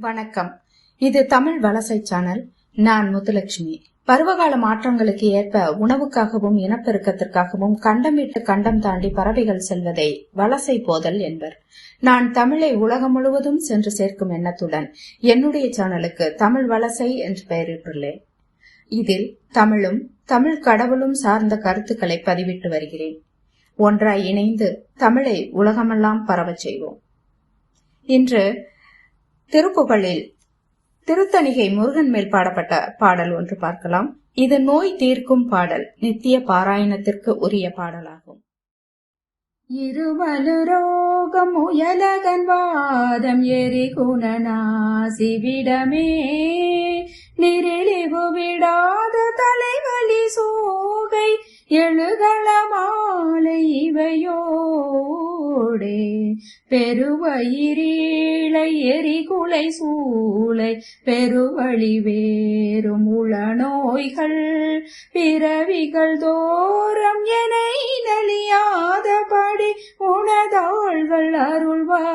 வணக்கம். இது தமிழ் வலசை சேனல். நான் முத்துலட்சுமி. பருவகால மாற்றங்களுக்கு ஏற்ப உணவுக்காகவும் இனப்பெருக்கத்திற்காகவும் கண்டமிட்டு கண்டம் தாண்டி பறவைகள் செல்வதை வலசை போதல் என்பர். நான் தமிழை உலகம் முழுவதும் சென்று சேர்க்கும் எண்ணத்துடன் என்னுடைய சேனலுக்கு தமிழ் வலசை என்று பெயரிட்டுள்ளேன். இதில் தமிழும் தமிழ் கடவுளும் சார்ந்த கருத்துக்களை பதிவிட்டு வருகிறேன். ஒன்றாய் இணைந்து தமிழை உலகமெல்லாம் பரவச் செய்வோம். இன்று திருப்புகழில் திருத்தணிகை முருகன் மேல் பாடப்பட்ட பாடல் ஒன்று பார்க்கலாம். இது நோய் தீர்க்கும் பாடல் நித்திய பாராயணத்திற்கு உரிய பாடலாகும். இருமலுரோகம் உயலகன் வாதம் எரி குணநாசிவிடமே நிரிழிவு விடாத தலைவலி சோகை எழுகள மாலை இவையோடே பெருவயிரீழை எரிகுலை சூளை பெருவழி வேறும் உளநோய்கள் பிறவிகள் தோறும் என நலியாதபடி உணதாள்கள் அருள்வாயே.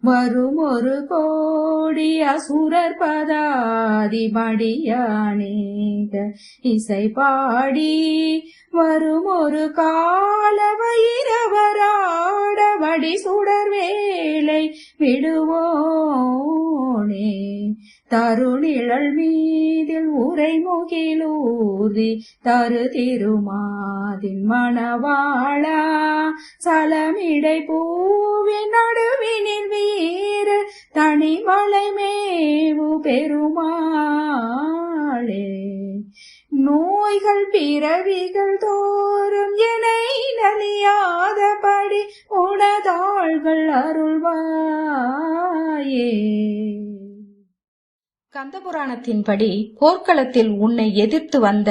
வரும் ஒரு கோடி அசுரர் பதா மடியானேக இசை பாடி வரும் ஒரு கால வைரவராட வடி சுடர் வேலை விடுவோனே. தருணிழல் மீதில் உரை முகிலூர்தி தரு திருமாதின் மணவாளா. சலமிடை பூவின் நடுவினில் வீர தனிமலை மேவு பெருமா நோய்கள் பிறவிகள் தோறும் என நலியாதபடி உனதாள்கள் அருள்வாயே. கந்தபுராணத்தின்படி போர்க்களத்தில் உன்னை எதிர்த்து வந்த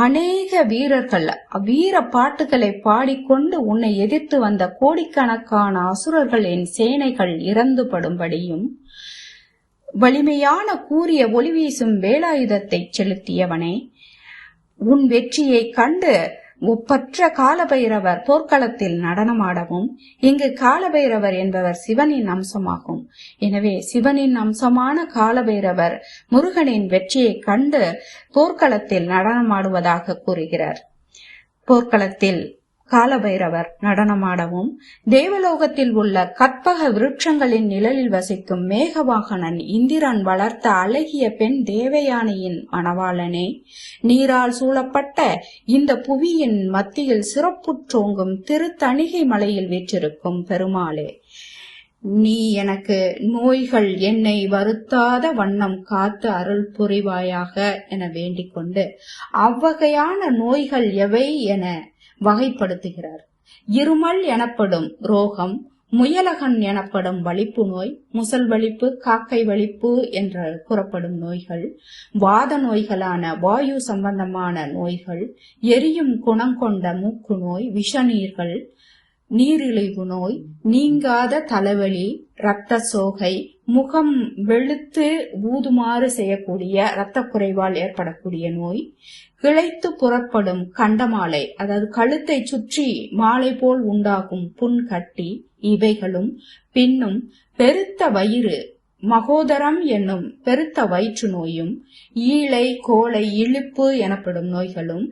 அநேக வீரர்கள் வீர பாட்டுகளை பாடிக்கொண்டு உன்னை எதிர்த்து வந்த கோடிக்கணக்கான அசுரர்களின் சேனைகள் இறந்துபடும்படியும் வலிமையான கூறிய ஒளி வீசும் வேலாயுதத்தை செலுத்தியவனே உன் வெற்றியை கண்டு ஒப்பற்ற காலபைரவர் போர்க்களத்தில் நடனமாடவும் இங்கு காலபைரவர் என்பவர் சிவனின் அம்சமாகும். எனவே சிவனின் அம்சமான காலபைரவர் முருகனின் வெற்றியை கண்டு போர்க்களத்தில் நடனமாடுவதாக கூறுகிறார். போர்க்களத்தில் காலபைரவர் நடனமாடவும் தேவலோகத்தில் உள்ள கற்பக விருட்சங்களின் நிழலில் வசிக்கும் மேகவாகனன் இந்திரன் வளர்த்த அழகிய பெண் தேவயானையின் மணவாளனே. நீரால் சூழப்பட்ட இந்த புவியின் மத்தியில் சிறப்புற்றோங்கும் திருத்தணிகை மலையில் வீற்றிருக்கும் பெருமாளே. நீ எனக்கு நோய்கள் என்னை வருத்தாத வண்ணம் காத்து அருள் புரிவாயாக என வேண்டிக் கொண்டு அவ்வகையான நோய்கள் எவை என வகைப்படுத்துகிறார். இருமல் எனப்படும் ரோகம் முயலகன் எனப்படும் வலிப்பு நோய் முசல் வலிப்பு காக்கை வலிப்பு என்று கூறப்படும் நோய்கள் வாத நோய்களான வாயு சம்பந்தமான நோய்கள் எரியும் குணம் கொண்ட மூக்கு நோய் விஷநீர்கள் நீரிழிவு நோய் நீங்காத தலைவலி இரத்த சோகை முகம் வெளுத்து ஊதுமாறு செய்யக்கூடிய இரத்த குறைவால் ஏற்படக்கூடிய நோய் கிளைத்து புறப்படும் கண்டமாலை அதாவது கழுத்தை சுற்றி மாலை போல் உண்டாகும் புண் கட்டி இவைகளும் பின்னும் பெருத்த வயிறு மகோதரம் என்னும் பெருத்த வயிற்று நோயும் ஈழை கோளை இழுப்பு எனப்படும் நோய்களும்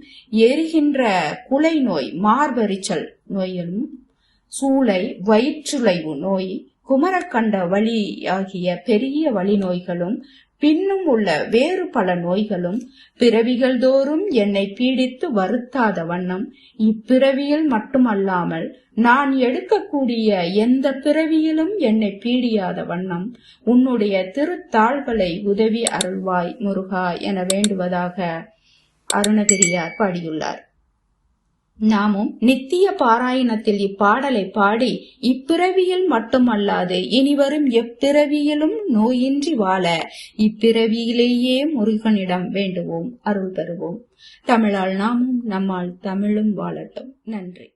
எரிகின்ற குலை நோய் மார்பரிச்சல் நோய்களும் சூளை வயிற்றுளைவு நோய் குமரக்கண்ட வலி ஆகிய பெரிய வழி நோய்களும் பின்னும் உள்ள வேறு பல நோய்களும் பிறவிகள் தோறும் என்னை பீடித்து வருத்தாத வண்ணம் இப்பிறவியில் மட்டுமல்லாமல் நான் எடுக்கக்கூடிய எந்த பிறவியிலும் என்னை பீடியாத வண்ணம் உன்னுடைய திருத்தாள்களை உதவி அருள்வாய் முருகா என வேண்டுவதாக அருணகிரியார் பாடியுள்ளார். நாமும் நித்திய பாராயணத்தில் இப்பாடலை பாடி இப்பிறவியில் மட்டுமல்லாது இனிவரும் எப்பிறவியிலும் நோயின்றி வாழ இப்பிறவியிலேயே முருகனிடம் வேண்டுவோம் அருள் பெறுவோம். தமிழால் நாமும் நம்மால் தமிழும் வாழட்டும். நன்றி.